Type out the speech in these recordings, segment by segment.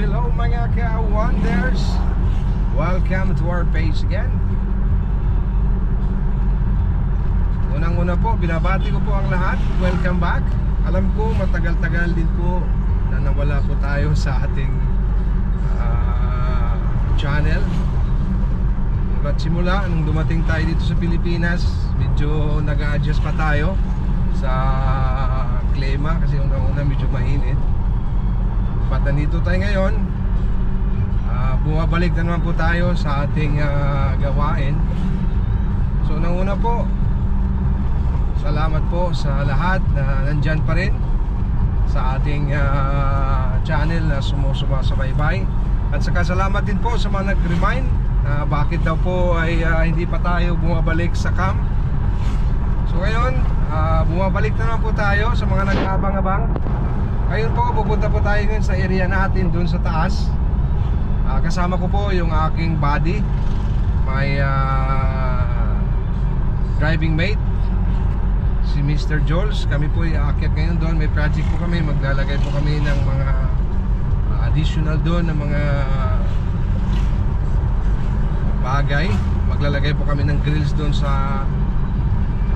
hello mga ka-wonders. Welcome to our page again. Unang-una po, binabati ko po ang lahat. Welcome back. Alam ko, matagal-tagal din po na nawala po tayo sa ating ah, channel. Mula't simula, nung dumating tayo dito sa Pilipinas Medyo nag-a-adjust pa tayo sa klima Kasi unang-una medyo mainit But nandito tayo ngayon. Ah, Bumabalik na naman po tayo sa ating ah, gawain. So nang una po Salamat po sa lahat na nandyan pa rin Sa ating ah, channel na sumusubaybay At saka salamat din po sa mga nag-remind na bakit daw po ay ah, hindi pa tayo bumabalik sa camp. So ngayon, ah, bumabalik na naman po tayo sa mga nag-aabang-abang Ngayon po, pupunta po tayo ngayon sa area natin dun sa taas. Ah, Kasama ko po yung aking buddy My ah, driving mate Si Mr. Jules. Kami po ay aakyat ngayon doon May project po kami. Maglalagay po kami ng mga ah, additional doon ng mga bagay. Maglalagay po kami ng grills doon sa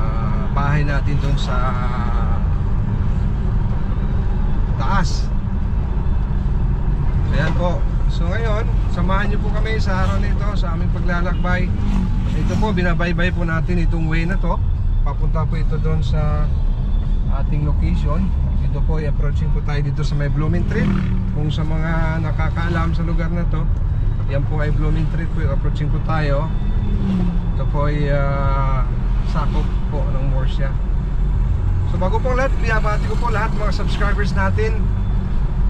ah, bahay natin doon sa taas Ayan po. So ngayon, samahan niyo po kami sa araw nito sa aming paglalakbay. Ito po, binabaybay po natin itong way na to. Papunta po ito doon sa ating location. Ito po, i-approaching po tayo dito sa may Blooming Tree. Kung sa mga nakakaalam sa lugar na to Yan po ay Blooming Tree po, i-approaching po tayo. Ito po ay ah, sakop po ng Morsia So bago pong lahat, binabati ko po lahat mga subscribers natin.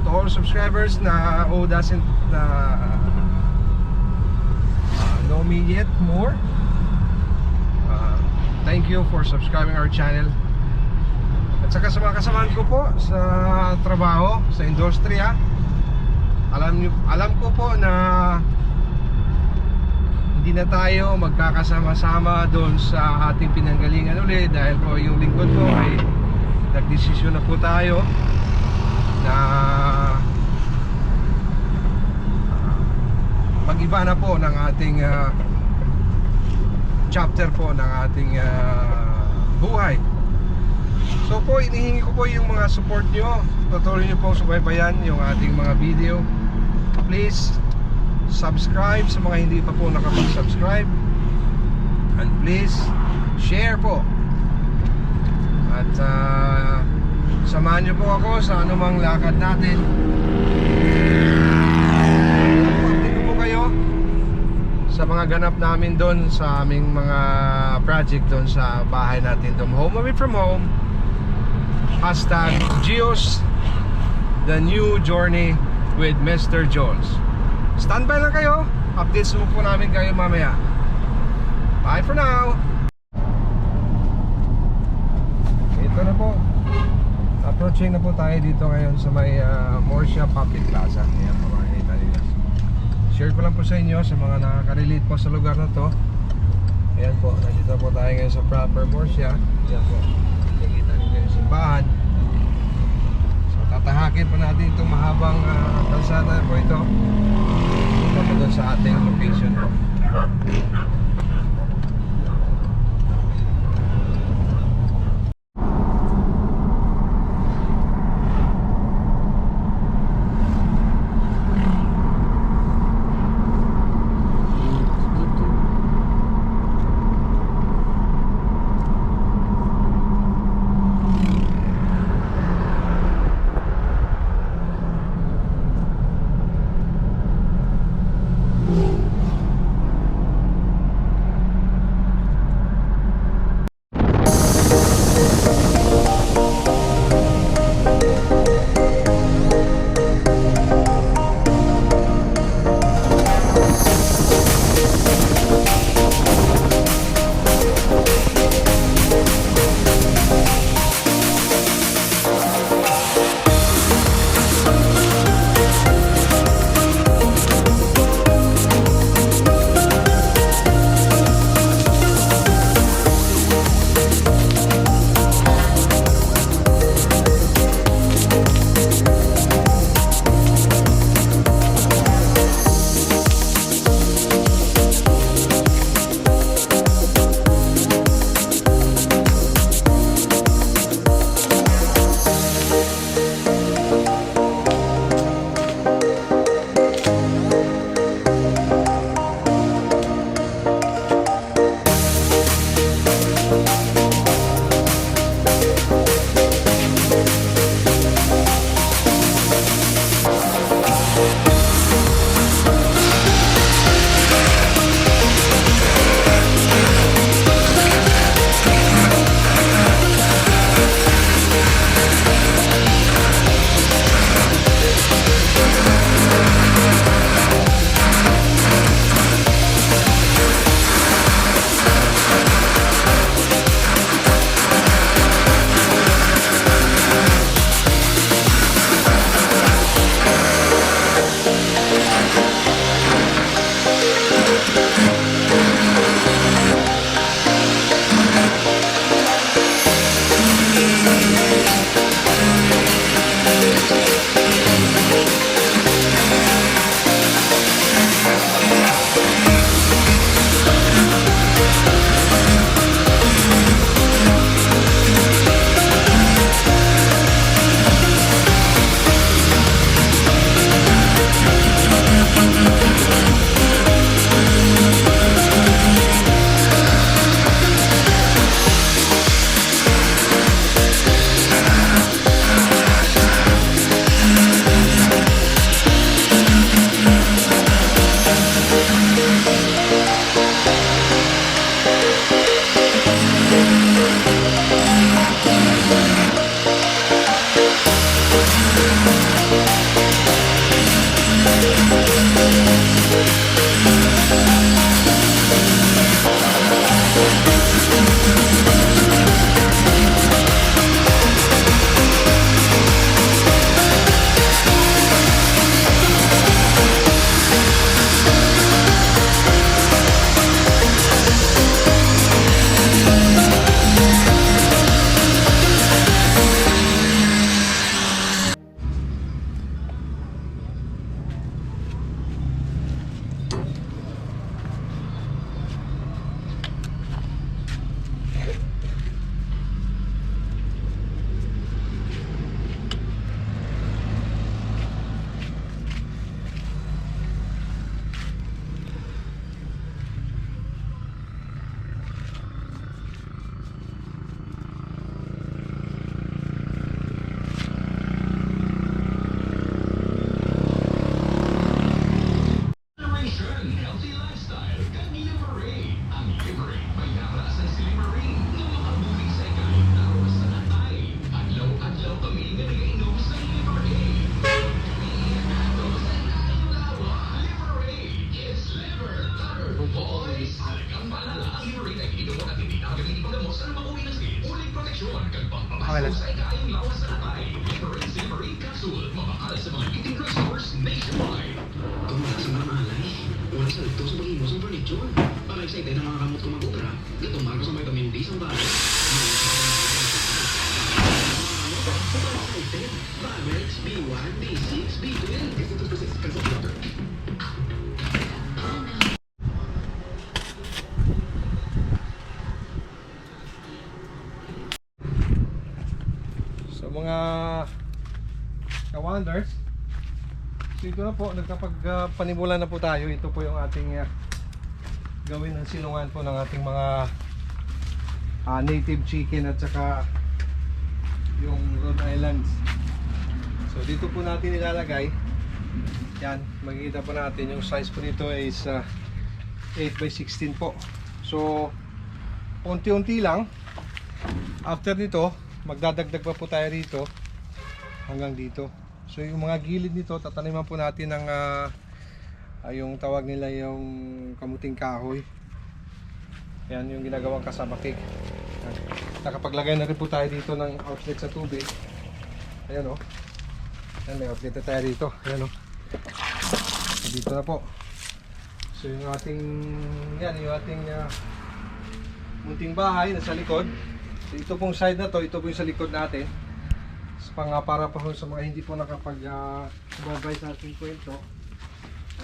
To all subscribers na who doesn't uh, uh, know me yet more. Uh, thank you for subscribing our channel. At saka sa mga kasamahan ko po sa trabaho sa industriya alam alam ko po na hindi na tayo magkakasama-sama doon sa ating pinanggalingan ulit dahil po yung lingkod ko ay nagdesisyon na po tayo na ah, mag-iba na po ng ating ah, chapter po ng ating ah, buhay. So po, inihingi ko po yung mga support nyo. Tutuloy nyo pong subaybayan yung ating mga video. Please, subscribe sa mga hindi pa po nakapag-subscribe. And please, share po. At ah, samahan niyo po ako sa anumang lakad natin. Ko po sa mga ganap namin doon sa aming mga project doon sa bahay natin doon. Home away from home. Hashtag Gios The new journey with Mr. Jones. Standby lang kayo. Updates mo po namin kayo mamaya. Bye for now. Ito na po. Approaching na po tayo dito ngayon sa may uh, Morsia Public Plaza. Ayan po makikita nila. Share ko lang po sa inyo sa mga nakaka-relate po sa lugar na to. Ayan po, nandito po tayo ngayon sa proper Morsia. Ayan po, nakikita nyo yung simbahan. So tatahakin po natin itong mahabang uh, kalsada po ito. Po doon sa ating location. Bahay. Bamex, B1, B6, B12. Ito to sa mga ka-wonders, so ito na po, nagkapag uh, na po tayo. Ito po yung ating uh, gawin ng silungan po ng ating mga ah, native chicken at saka yung Rhode Islands. So dito po natin ilalagay. Yan, makikita po natin yung size po nito is uh, 8 by 16 po. So unti-unti lang. After nito, magdadagdag pa po tayo rito hanggang dito. So yung mga gilid nito, tataniman po natin ng ah, ah, yung tawag nila yung kamuting kahoy. Yan yung ginagawang kasama cake. Yan. Nakapaglagay na rin po tayo dito ng outlet sa tubig. Ayan o. Yan, may outlet na tayo dito. Ayan o. Dito na po. So yung ating, yan, yung ating ah, munting bahay nasa likod. So ito pong side na to, ito po yung sa likod natin. So, pang, ah, para pa sa mga hindi po nakapag uh, sumabay sa ating kwento.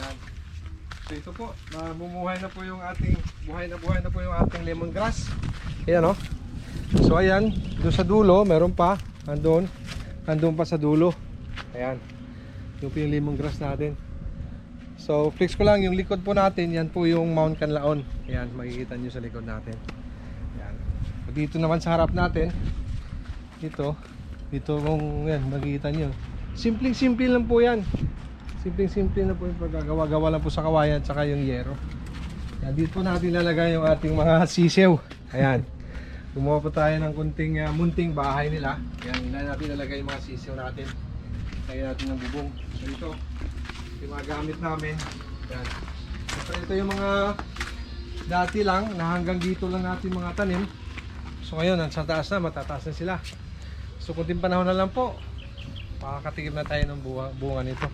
Ayan. So ito po, namumuhay na po yung ating, buhay na buhay na po yung ating lemongrass. Ayan o. So ayan, doon sa dulo, meron pa. Andun. Andun pa sa dulo. Ayan. Yung po yung lemongrass natin. So flex ko lang yung likod po natin, yan po yung Mount Canlaon. Ayan, makikita nyo sa likod natin. Dito naman sa harap natin, dito, dito kung yan, makikita nyo. Simpleng-simple lang po yan. Simpleng-simple na po yung paggagawa-gawa lang po sa kawayan at saka yung yero. Yan, dito natin lalagay yung ating mga sisiw. Ayan. Gumawa po tayo ng kunting ah, munting bahay nila. Yan, ina natin lalagay yung mga sisiw natin. Lagyan natin ng bubong. So ito, yung mga gamit namin. Yan. So ito yung mga dati lang na hanggang dito lang natin mga tanim. So ngayon, sa taas na, matataas na sila. So kunting panahon na lang po, makakatikim na tayo ng bunga, bunga nito.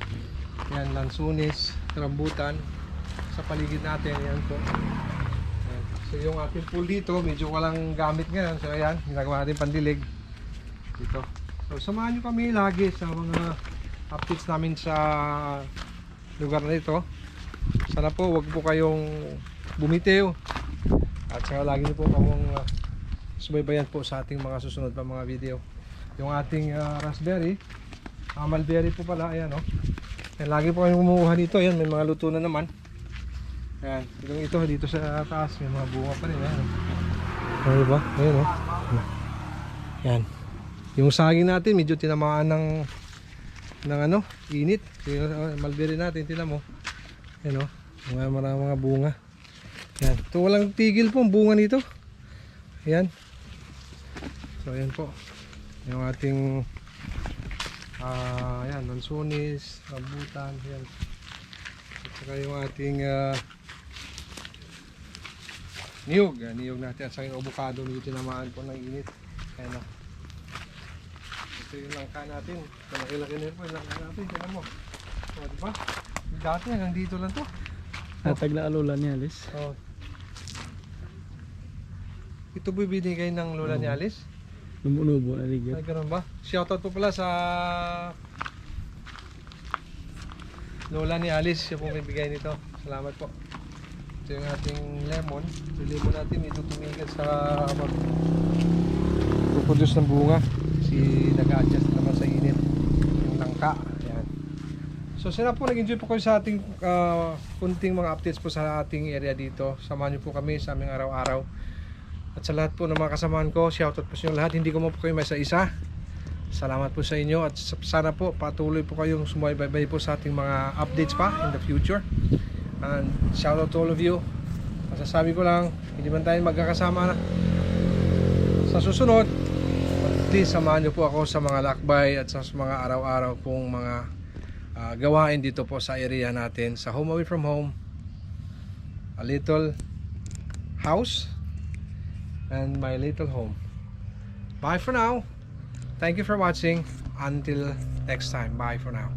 Yan, lansunis, rambutan, sa paligid natin, yan po. So yung ating pool dito, medyo walang gamit ngayon. So ayan, ginagawa natin pandilig. Dito. So samahan nyo kami lagi sa mga updates namin sa lugar na ito. Sana po, wag po kayong bumitiw. At saka lagi po kamong uh, subaybayan po sa ating mga susunod pa mga video. Yung ating ah, raspberry, uh, mulberry po pala, ayan o. Yan, lagi po kayong kumukuha dito, ayan, may mga luto na naman. Ayan, yung ito dito sa taas, may mga bunga pa rin, ayan. Ano ba? Ayan o. Yan. Yung saging natin, medyo tinamaan ng ng ano, init. Yung uh, mulberry natin, tinan mo. Ayan o, mga, mga, mga bunga. Yan. Ito walang tigil po ang bunga nito. Ayan. So ayan po. Yung ating ah Ayan, lansones, rambutan, yan. At saka yung ating uh, niyog. Yan, niyog natin. At saka yung avocado, medyo tinamaan po ng init. Ayan na. Ito yung langka natin. Malaki-laki na yun po yung langka natin. Tingnan mo. O, di ba? Dati hanggang dito lang to. Natag na alulan niya, Alice. Oh. Ito po binigay ng lola ni Alice? Lumunubo na Ay, ligyan. ganun ba? Shoutout po pala sa lola ni Alice. Siya po may bigay nito. Salamat po. Ito yung ating lemon. Yung natin ito tumigas sa mag produce ng bunga. Si nag-adjust naman sa init. Yung langka. Ayan. So sana po nag-enjoy po kayo sa ating ah, kunting mga updates po sa ating area dito. Samahan niyo po kami sa aming araw-araw. At sa lahat po ng mga kasamahan ko, shoutout po sa inyo lahat. Hindi ko mo po kayo may sa isa. Salamat po sa inyo at sa- sana po patuloy po kayong sumubaybay po sa ating mga updates pa in the future. And shoutout to all of you. Masasabi ko lang, hindi man tayo magkakasama na sa susunod. Please samahan niyo po ako sa mga lakbay at sa mga araw-araw pong mga ah, gawain dito po sa area natin sa Home Away From Home. A little house and my little home. Bye for now. Thank you for watching. Until next time. Bye for now.